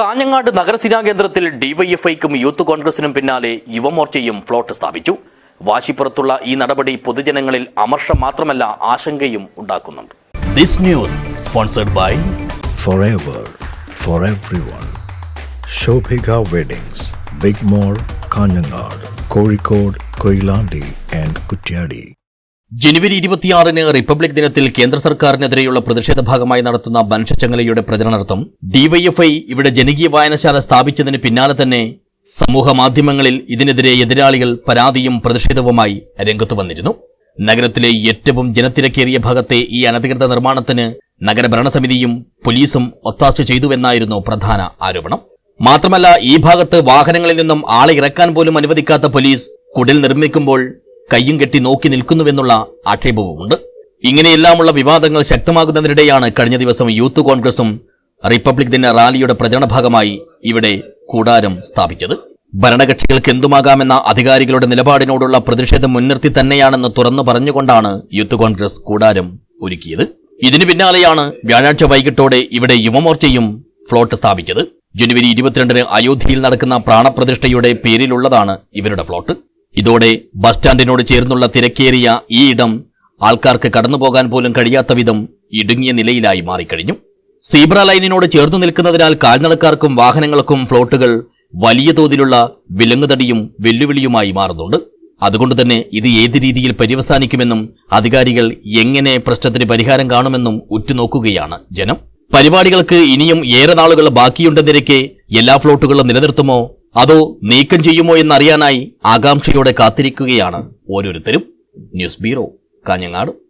കാഞ്ഞങ്ങാട് നഗരസിനാ കേന്ദ്രത്തിൽ ഡിവൈഎഫ്ഐക്കും യൂത്ത് കോൺഗ്രസിനും പിന്നാലെ യുവമോർച്ചയും ഫ്ലോട്ട് സ്ഥാപിച്ചു വാശിപ്പുറത്തുള്ള ഈ നടപടി പൊതുജനങ്ങളിൽ അമർഷം മാത്രമല്ല ആശങ്കയും ഉണ്ടാക്കുന്നുണ്ട് this news sponsored by forever for everyone. Shobhika Weddings, Big Mall, Kanyanad, Kozhikode, Koilandi and Kutyadi. ജനുവരി ഇരുപത്തിയാറിന് റിപ്പബ്ലിക് ദിനത്തിൽ കേന്ദ്ര സർക്കാരിനെതിരെയുള്ള പ്രതിഷേധ ഭാഗമായി നടത്തുന്ന മനുഷ്യച്ചങ്ങലയുടെ പ്രചരണാർത്ഥം ഡിവൈഎഫ്ഐ ഇവിടെ ജനകീയ വായനശാല സ്ഥാപിച്ചതിന് പിന്നാലെ തന്നെ സമൂഹ മാധ്യമങ്ങളിൽ ഇതിനെതിരെ എതിരാളികൾ പരാതിയും പ്രതിഷേധവുമായി രംഗത്തു വന്നിരുന്നു. നഗരത്തിലെ ഏറ്റവും ജനത്തിരക്കേറിയ ഭാഗത്തെ ഈ അനധികൃത നിർമ്മാണത്തിന് നഗരഭരണസമിതിയും പോലീസും ഒത്താശ ചെയ്തുവെന്നായിരുന്നു പ്രധാന ആരോപണം. മാത്രമല്ല ഈ ഭാഗത്ത് വാഹനങ്ങളിൽ നിന്നും ആളെ ഇറക്കാൻ പോലും അനുവദിക്കാത്ത പോലീസ് കുടിൽ നിർമ്മിക്കുമ്പോൾ കയ്യും കെട്ടി നോക്കി നിൽക്കുന്നുവെന്നുള്ള ആക്ഷേപവുമുണ്ട്. ഇങ്ങനെയെല്ലാമുള്ള വിവാദങ്ങൾ ശക്തമാകുന്നതിനിടെയാണ് കഴിഞ്ഞ ദിവസം യൂത്ത് കോൺഗ്രസും റിപ്പബ്ലിക് ദിന റാലിയുടെ പ്രചരണ ഭാഗമായി ഇവിടെ കൂടാരം സ്ഥാപിച്ചത്. ഭരണകക്ഷികൾക്ക് എന്തുമാകാമെന്ന അധികാരികളുടെ നിലപാടിനോടുള്ള പ്രതിഷേധം മുൻനിർത്തി തന്നെയാണെന്ന് തുറന്നു പറഞ്ഞുകൊണ്ടാണ് യൂത്ത് കോൺഗ്രസ് കൂടാരം ഒരുക്കിയത്. ഇതിനു പിന്നാലെയാണ് വ്യാഴാഴ്ച വൈകിട്ടോടെ ഇവിടെ യുവമോർച്ചയും ഫ്ലോട്ട് സ്ഥാപിച്ചത്. ജനുവരി ഇരുപത്തിരണ്ടിന് അയോധ്യയിൽ നടക്കുന്ന പ്രാണപ്രതിഷ്ഠയുടെ പേരിലുള്ളതാണ് ഇവരുടെ ഫ്ലോട്ട്. ഇതോടെ ബസ് സ്റ്റാൻഡിനോട് ചേർന്നുള്ള തിരക്കേറിയ ഈ ഇടം ആൾക്കാർക്ക് കടന്നുപോകാൻ പോലും കഴിയാത്ത വിധം ഇടുങ്ങിയ നിലയിലായി മാറിക്കഴിഞ്ഞു. സീബ്ര ലൈനിനോട് ചേർന്നു നിൽക്കുന്നതിനാൽ കാൽനടക്കാർക്കും വാഹനങ്ങൾക്കും ഫ്ലോട്ടുകൾ വലിയ തോതിലുള്ള വിലങ്ങുതടിയും വെല്ലുവിളിയുമായി മാറുന്നുണ്ട്. അതുകൊണ്ട് തന്നെ ഇത് ഏത് രീതിയിൽ പര്യവസാനിക്കുമെന്നും അധികാരികൾ എങ്ങനെ പ്രശ്നത്തിന് പരിഹാരം കാണുമെന്നും ഉറ്റുനോക്കുകയാണ് ജനം. പരിപാടികൾക്ക് ഇനിയും ഏറെ നാളുകൾ ബാക്കിയുണ്ടെന്നിരിക്കെ എല്ലാ ഫ്ലോട്ടുകളും നിലനിർത്തുമോ അതോ നീക്കം ചെയ്യുമോ എന്നറിയാനായി ആകാംക്ഷയോടെ കാത്തിരിക്കുകയാണ് ഓരോരുത്തരും. News bureau Kanhangad.